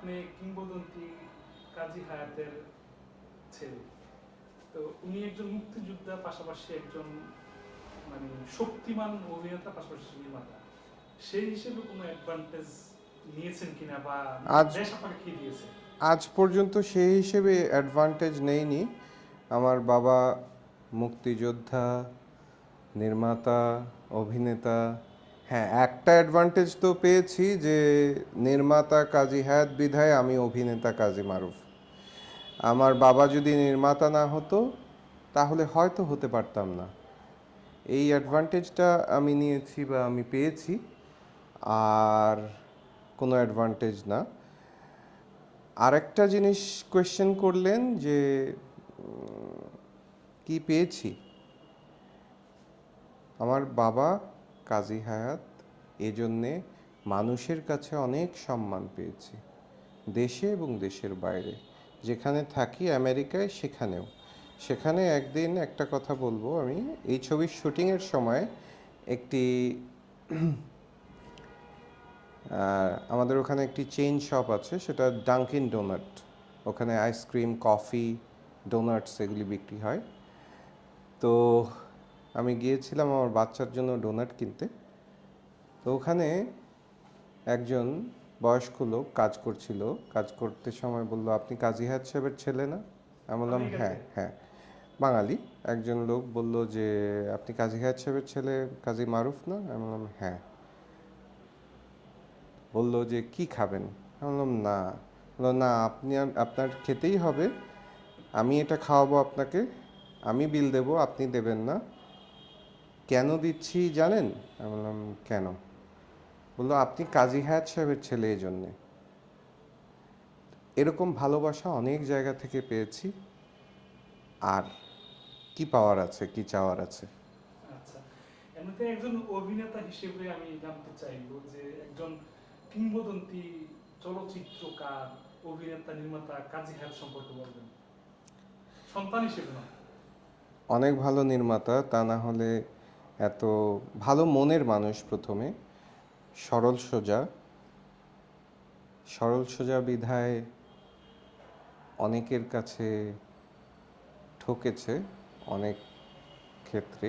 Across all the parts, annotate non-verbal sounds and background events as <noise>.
আপনি কিংবদন্তি কাজী হায়াতের ছেলে। তো উনি একজন মুক্তিযোদ্ধা পাশাপাশি একজন মানে শক্তিমান অভিনেতা পাশাপাশি নির্মাতা সেই হিসেবে কোনো অ্যাডভান্টেজ নিয়েছেন কিনা বা আজ- দেশ আপনাকে কি দিয়েছে? আজ পর্যন্ত সেই হিসেবে অ্যাডভান্টেজ নেইনি। আমার বাবা মুক্তিযোদ্ধা নির্মাতা অভিনেতা হ্যাঁ একটা অ্যাডভান্টেজ তো পেয়েছি যে নির্মাতা কাজী হায়াত বিধায় আমি অভিনেতা কাজী মারুফ। আমার বাবা যদি নির্মাতা না হতো, তাহলে হয়তো হতে পারতাম না। এই অ্যাডভান্টেজটা আমি নিয়েছি বা আমি পেয়েছি, আর কোনো অ্যাডভান্টেজ না। আরেকটা জিনিস কোয়েশ্চেন করলেন যে কি পেয়েছি? আমার বাবা কাজী হায়াত, এজন্যে মানুষের কাছে অনেক সম্মান পেয়েছি। দেশে এবং দেশের বাইরে। যেখানে থাকি, আমেরিকায়, সেখানেও। সেখানে একদিন একটা কথা বলব আমি। এই ছবির শুটিংয়ের সময় একটি <clears throat> আমাদের ওখানে একটি চেইন শপ আছে, সেটা ডাঙ্কিন ডোনাট ওখানে আইসক্রিম কফি ডোনাটস এগুলি বিক্রি হয়। তো আমি গিয়েছিলাম আমার বাচ্চার জন্য ডোনাট কিনতে। তো ওখানে একজন বয়স্ক লোক কাজ করছিল। কাজ করতে সময় বলল আপনি কাজী হায়াত সাহেবের ছেলে না? আমি বললাম হ্যাঁ হ্যাঁ। বাঙালি। একজন লোক বলল যে আপনি কাজী হায়াত সাহেবের ছেলে কাজী মারুফ না? আমি বললাম হ্যাঁ। বলল যে কি খাবেন? আমি বললাম না। বলল না আপনি আর- আপনার খেতেই হবে। আমি এটা খাওয়াবো আপনাকে। আমি বিল দেব আপনি দেবেন না। কেন দিচ্ছি জানেন? আমি বললাম কেন? বলল আপনি কাজী হায়াত সাহেবের ছেলে এই জন্যে। এরকম ভালোবাসা অনেক জায়গা থেকে পেয়েছি। আর কি পাওয়ার আছে কি চাওয়ার আছে? আচ্ছা এমনিতে একজন অভিনেতা হিসেবে আমি জানতে চাইব যে একজন কিংবদন্তি চলচ্চিত্রকার অভিনেতা নির্মাতা কাজী হায়াত সম্পর্কে বলবেন। সন্তান হিসেবে না অনেক ভালো নির্মাতা তা না হলে এত ভালো মনের মানুষ প্রথমে, সরল সোজা। সরল সোজা বিধায় অনেকের কাছে ঠকেছে অনেক ক্ষেত্রে।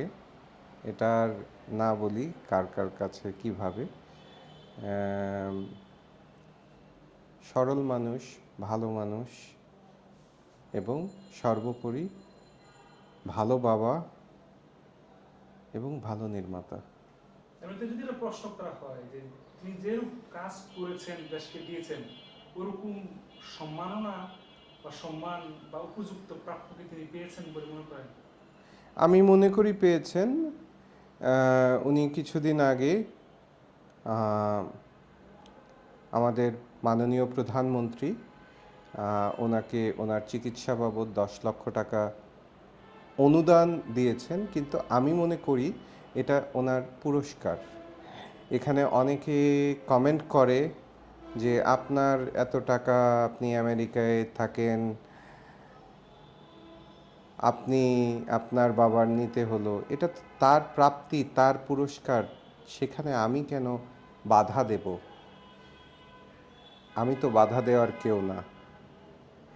এটার না বলি কার কার কাছে কীভাবে। সরল মানুষ, ভালো মানুষ এবং সর্বোপরি ভালো বাবা এবং ভালো নির্মাতা। এমনিতে যদি প্রশ্ন করা হয় যে তিনি যেরূপ কাজ করেছেন দেশকে দিয়েছেন ওরকম সম্মাননা বা সম্মান বা উপযুক্ত তিনি পেয়েছেন বলে মনে করেন? আমি মনে করি পেয়েছেন। উনি কিছুদিন আগে আমাদের মাননীয় প্রধানমন্ত্রী ওনাকে ওনার চিকিৎসা বাবদ দশ লক্ষ টাকা অনুদান দিয়েছেন, কিন্তু আমি মনে করি এটা ওনার পুরস্কার। এখানে অনেকে কমেন্ট করে যে আপনার এত টাকা আপনি আমেরিকায় থাকেন, আপনি আপনার বাবার নিতে হলো, এটা তার প্রাপ্তি, তার পুরস্কার, সেখানে আমি কেন বাধা দেব? আমি তো বাধা দেওয়ার কেউ না।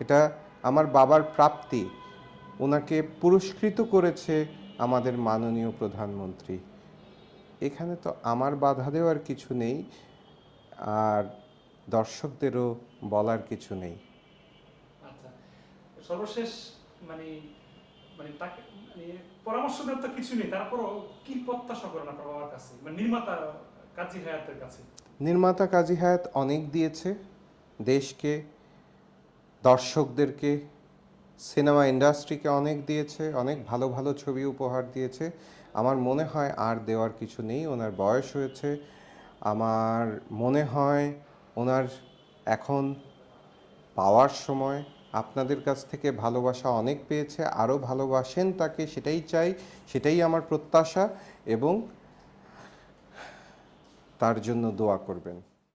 এটা আমার বাবার প্রাপ্তি। ওনাকে পুরস্কৃত করেছে আমাদের মাননীয় প্রধানমন্ত্রী। এখানে তো আমার বাধা দেওয়ার কিছু নেই আর দর্শকদেরও বলার কিছু নেই। আচ্ছা সর্বশেষ মানে মানে তাকে মানে পরামর্শ দেওয়ার তো কিছু নেই তারপরও কি প্রত্যাশা করেন আপনার বাবার কাছে? মানে নির্মাতা কাজী হায়াতের কাছে। নির্মাতা কাজী হায়াত অনেক দিয়েছে দেশকে দর্শকদেরকে সিনেমা ইন্ডাস্ট্রিকে অনেক দিয়েছে, অনেক ভালো ভালো ছবি উপহার দিয়েছে। আমার মনে হয় আর দেওয়ার কিছু নেই, ওনার বয়স হয়েছে। আমার মনে হয় ওনার এখন পাওয়ার সময়, আপনাদের কাছ থেকে ভালোবাসা অনেক পেয়েছে, আরও ভালোবাসেন তাকে, সেটাই চাই, সেটাই আমার প্রত্যাশা এবং তার জন্য দোয়া করবেন।